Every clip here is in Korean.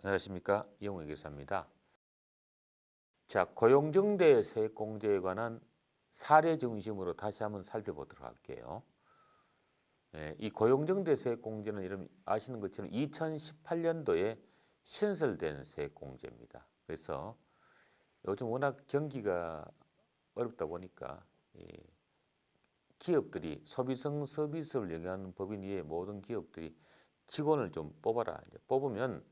안녕하십니까 이용호 기사입니다. 자 고용정대 세액공제에 관한 사례 중심으로 다시 한번 살펴보도록 할게요. 예, 이 고용정대 세액공제는 여러분 아시는 것처럼 2018년도에 신설된 세액공제입니다. 그래서 요즘 워낙 경기가 어렵다 보니까 이 기업들이 소비성 서비스를 영위하는 법인 위에 모든 기업들이 직원을 좀 뽑아라. 뽑으면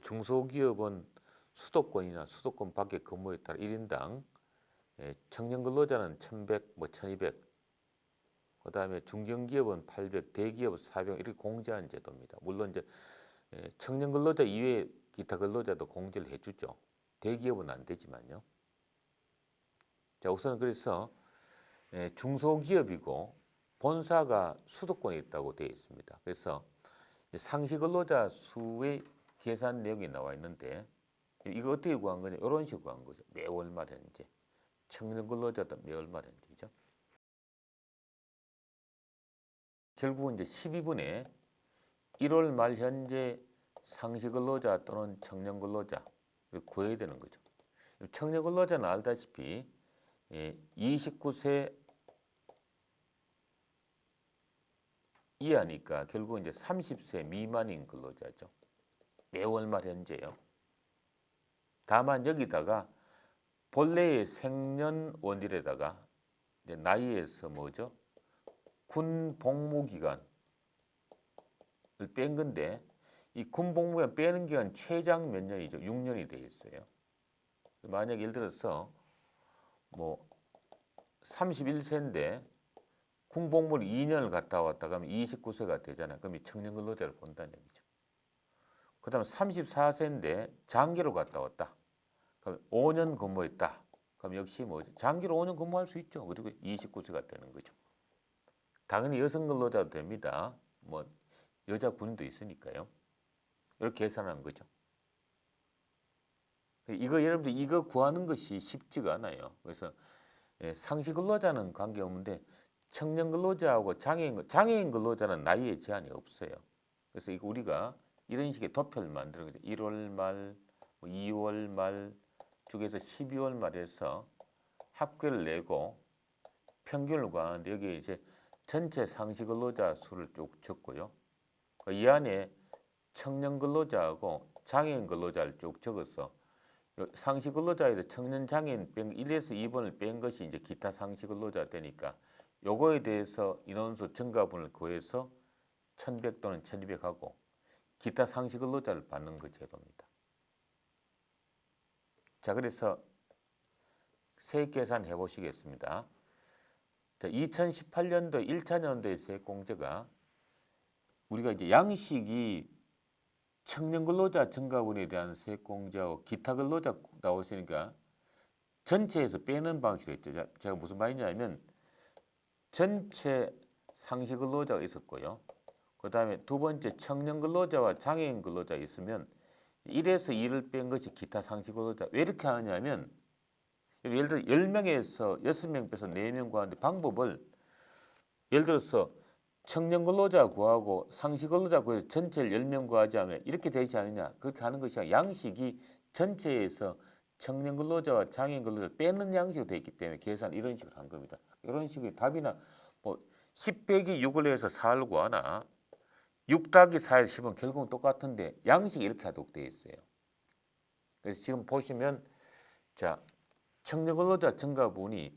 중소기업은 수도권이나 수도권 밖에 근무에 따라 1인당 예, 청년 근로자는 1,100, 뭐 1,200, 그 다음에 중견기업은 800, 대기업은 400 이렇게 공제한 제도입니다. 물론 이제 예, 청년 근로자 이외에 기타 근로자도 공제를 해주죠. 대기업은 안 되지만요. 자 우선 그래서 예, 중소기업이고 본사가 수도권에 있다고 되어 있습니다. 그래서 상시 근로자 수의 계산 내역이 나와 있는데 이거 어떻게 구한 거냐? 이런 식으로 구한 거죠. 매월 말 현재 청년 근로자도 매월 말 현재죠. 결국은 이제 12분에 1월 말 현재 상시 근로자 또는 청년 근로자 구해야 되는 거죠. 청년 근로자는 알다시피 예, 29세 이하니까 결국 이제 30세 미만인 근로자죠. 매월 말 현재요. 다만 여기다가 본래의 생년월일에다가 이제 나이에서 뭐죠? 군 복무 기간을 뺀 건데 이 군 복무 기간 빼는 기간 최장 몇 년이죠? 6년이 되어 있어요. 만약 예를 들어서 뭐 31세인데 군복무를 2년을 갔다 왔다 그러면 29세가 되잖아요. 그럼 이 청년 근로자를 본다는 얘기죠. 그 다음에 34세인데 장기로 갔다 왔다. 그럼 5년 근무했다. 그럼 역시 뭐죠? 장기로 5년 근무할 수 있죠. 그리고 29세가 되는 거죠. 당연히 여성 근로자도 됩니다. 뭐 여자 군인도 있으니까요. 이렇게 계산하는 거죠. 이거 여러분들 이거 구하는 것이 쉽지가 않아요. 그래서 예, 상시 근로자는 관계 없는데 청년 근로자하고 장애인 장애인 근로자는 나이에 제한이 없어요. 그래서 이거 우리가 이런 식의 도표를 거죠. 1월 말, 뭐 2월 말 쪽에서 12월 말에서 합계를 내고 평균을 구하는데 여기 이제 전체 상시 근로자 수를 쭉 적고요. 그이 안에 청년 근로자하고 장애인 근로자를 쭉 적어서 요 상시 근로자에서 청년 장애인 뺀 1에서 2번을 뺀 것이 이제 기타 상시 근로자 되니까 요거에 대해서 인원수 증가분을 구해서 1100 또는 1200 하고 기타 상시 근로자를 받는 그 제도입니다. 자, 그래서 세액 계산 해 보시겠습니다. 자, 2018년도 1차 년도의 세액 공제가 우리가 이제 양식이 청년 근로자 증가분에 대한 세액 공제하고 기타 근로자 나오시니까 전체에서 빼는 방식으로 했죠. 자, 제가 무슨 말이냐면 전체 상시 근로자가 있었고요. 그 다음에 두 번째 청년 근로자와 장애인 근로자 있으면 1에서 2를 뺀 것이 기타 상시 근로자. 왜 이렇게 하냐면 예를 들어 10명에서 6명 빼서 4명 구하는데 방법을 예를 들어서 청년 근로자 구하고 상시 근로자 구해서 전체를 10명 구하지 않으면 이렇게 되지 않느냐. 그렇게 하는 것이 양식이 전체에서 청년 근로자와 장애인 근로자 빼는 양식으로 되어 있기 때문에 계산 이런 식으로 한 겁니다. 이런 식의 답이나 뭐 10 빼기 6을 해서 4를 구하나 6 더하기 4에서 10은 결국은 똑같은데 양식이 이렇게 하도록 되어 있어요. 그래서 지금 보시면 자 청년 근로자 증가 분이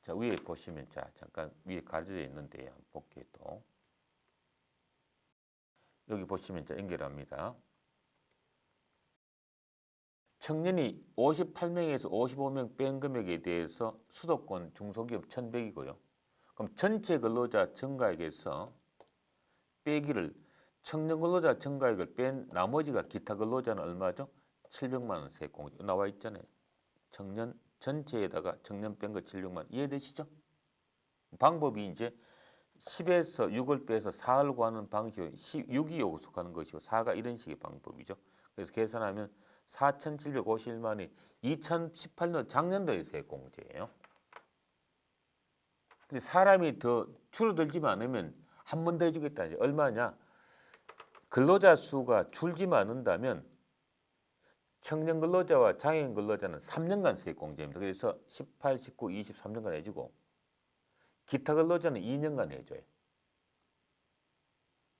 자 위에 보시면 자 잠깐 위에 가려져 있는데 한번 볼게요 또 여기 보시면 자 연결합니다. 청년이 58명에서 55명 뺀 금액에 대해서 수도권 중소기업 1,100이고요. 그럼 전체 근로자 증가액에서 빼기를 청년 근로자 증가액을 뺀 나머지가 기타 근로자는 얼마죠? 700만 원 세액 공제 나와 있잖아요. 청년 전체에다가 청년 뺀 거 700만 원 이해되시죠? 방법이 이제 10에서 6을 빼서 4를 구하는 방식으로 6이 요속하는 것이고 4가 이런 식의 방법이죠. 그래서 계산하면 4,751만이 2018년 작년도의 세액공제예요. 근데 사람이 더 줄어들지만 않으면 한 번 더 해주겠다. 얼마냐? 근로자 수가 줄지만 않는다면 청년 근로자와 장애인 근로자는 3년간 세액공제입니다. 그래서 18, 19, 20, 3년간 해주고 기타 근로자는 2년간 해줘요.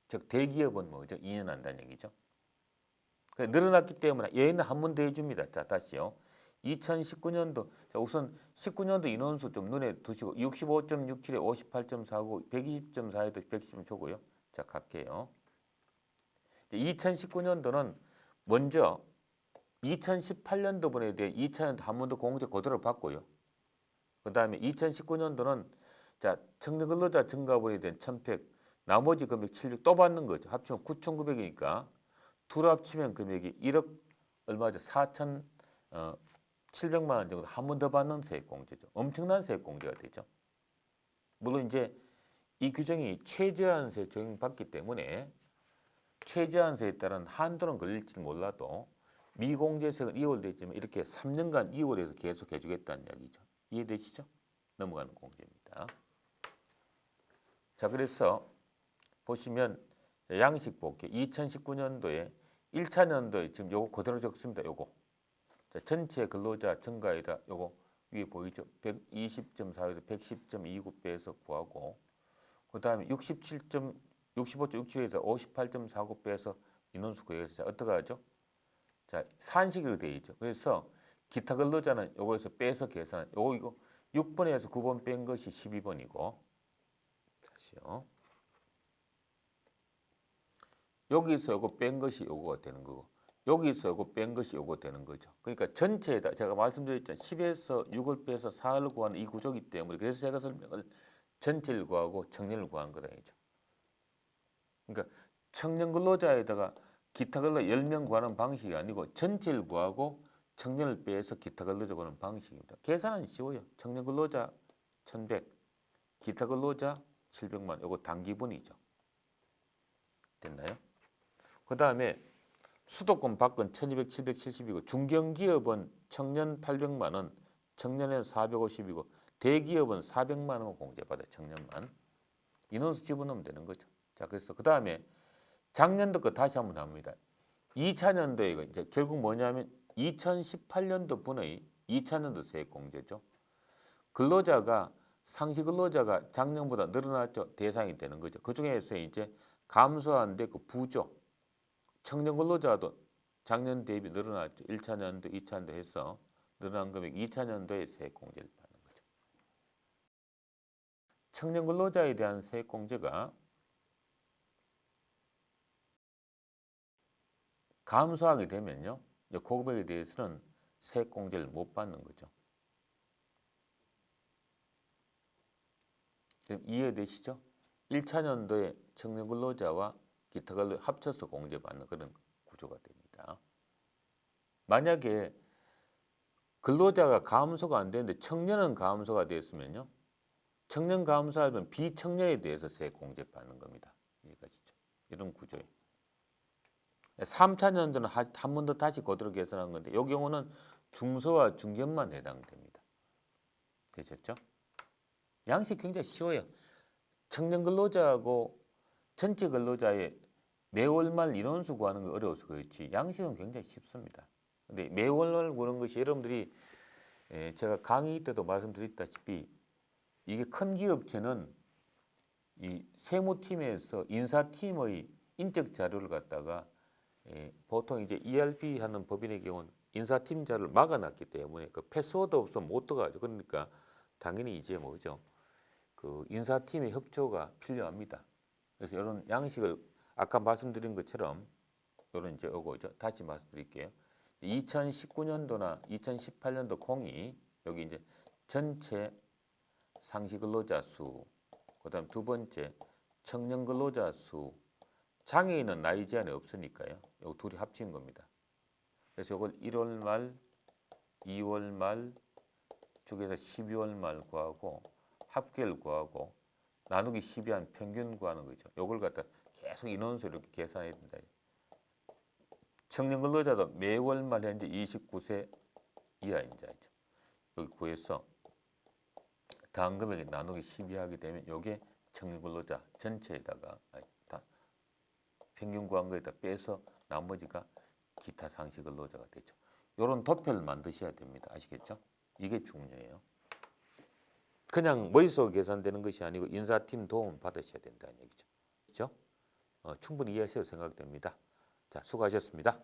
즉 대기업은 뭐죠? 2년 한다는 얘기죠. 그 늘어났기 때문에 얘는 한 번 더 해줍니다. 자 다시요. 2019년도 자 우선 19년도 인원수 좀 눈에 두시고 65.67에 58.49, 120.4에도 110점 초고요. 자 갈게요. 2019년도는 먼저 2018년도 분에 대해 2000년도 한 번 더 공제 고도를 받고요. 그 다음에 2019년도는 자 청년 근로자 증가분에 대한 1,100, 나머지 금액 700 또 받는 거죠. 합치면 9,900이니까 둘 합치면 금액이 1억 얼마죠? 4천 어, 700만 원 정도 한 번 더 받는 세액공제죠. 엄청난 세액공제가 되죠. 물론 이제 이 규정이 최저한세 적용받기 때문에 최저한세에 따른 한도는 걸릴지 몰라도 미공제세는 2월 됐지만 이렇게 3년간 2월에서 계속 해주겠다는 이야기죠. 이해되시죠? 넘어가는 공제입니다. 자 그래서 보시면 양식 볼게요. 2019년도에 1차 년도에 지금 요거 그대로 적습니다. 요거 자, 전체 근로자 증가에다 요거 위에 보이죠? 120.4에서 110.29배에서 구하고 그 다음에 67. 65.67에서 58.49배에서 인원수 구해서 어떻게 하죠? 자 산식으로 되어 있죠. 그래서 기타 근로자는 요거에서 빼서 계산. 요거 이거 6번에서 9번 뺀 것이 12번이고 다시요. 여기서 요거 뺀 것이 요거가 되는 거고 여기서 요거 뺀 것이 요거 되는 거죠. 그러니까 전체에다 제가 말씀드렸잖아요. 10에서 6을 빼서 4를 구하는 이 구조이기 때문에 그래서 제가 설명을 전체를 구하고 청년을 구한 거다 이죠. 그러니까 청년 근로자에다가 기타 근로 10명 구하는 방식이 아니고 전체를 구하고 청년을 빼서 기타 근로자 구하는 방식입니다. 계산은 쉬워요. 청년 근로자 1100, 기타 근로자 700만 요거 단기분이죠. 됐나요? 그 다음에 수도권 밖은 1200, 770이고 중견기업은 청년 800만 원, 청년은 450이고 대기업은 400만 원 공제받아 청년만 인원수 집어넣으면 되는 거죠. 자 그래서 그 다음에 작년도 거 다시 한번 합니다. 2차년도에 이제 결국 뭐냐면 2018년도 분의 2차년도 세액 공제죠. 근로자가 상시 근로자가 작년보다 늘어났죠. 대상이 되는 거죠. 그 중에서 이제 감소한데 그 부조 청년 근로자도 작년 대비 늘어났죠. 1차 년도, 2차 년도 해서 늘어난 금액 2차 년도에 세액 공제를 받는 거죠. 청년 근로자에 대한 세액 공제가 감소하게 되면요. 고금액에 대해서는 세액 공제를 못 받는 거죠. 이해되시죠? 1차 년도에 청년 근로자와 기타 근로 합쳐서 공제받는 그런 구조가 됩니다. 만약에 근로자가 감소가 안 되는데 청년은 감소가 됐으면요. 청년 감소하면 비청년에 대해서 세액 공제받는 겁니다. 이해가시죠? 이런 구조예요. 3차 년도는 한 번 더 다시 거들어 계산한 건데 이 경우는 중소와 중견만 해당됩니다. 되셨죠? 양식 굉장히 쉬워요. 청년 근로자하고 전체 근로자의 매월 말 인원수 구하는 게 어려워서 그렇지 양식은 굉장히 쉽습니다. 근데 매월 구하는 것이 여러분들이 에, 제가 강의 때도 말씀드렸다시피 이게 큰 기업체는 이 세무팀에서 인사팀의 인적 자료를 갖다가 예, 보통 이제 ERP 하는 법인의 경우는 인사팀 자료를 막아놨기 때문에 그 패스워드 없으면 못 들어가죠. 그러니까 당연히 이제 뭐죠? 그 인사팀의 협조가 필요합니다. 그래서 이런 양식을 아까 말씀드린 것처럼 이런 이제 요거죠. 다시 말씀드릴게요. 2019년도나 2018년도 공이 여기 이제 전체 상시 근로자 수, 그다음 두 번째 청년 근로자 수, 장애인은 나이 제한이 없으니까요. 요 둘이 합친 겁니다. 그래서 이걸 1월 말, 2월 말 쪽에서 12월 말 구하고 합계를 구하고 나누기 12한 평균 구하는 거죠. 요걸 갖다 계속 인원수 이렇게 계산해야 된다. 청년 근로자도 매월 말 현재 29세 이하인 자죠. 여기 구해서 다음 금액에 나누기 12 하게 되면 요게 청년 근로자 전체에다가 다 평균 구한 거에다 빼서 나머지가 기타 상시 근로자가 되죠. 요런 도표를 만드셔야 됩니다. 아시겠죠? 이게 중요해요. 그냥 머릿속으로 계산되는 것이 아니고 인사팀 도움 받으셔야 된다는 얘기죠. 그렇죠? 어, 충분히 이해하셔도 생각됩니다. 자, 수고하셨습니다.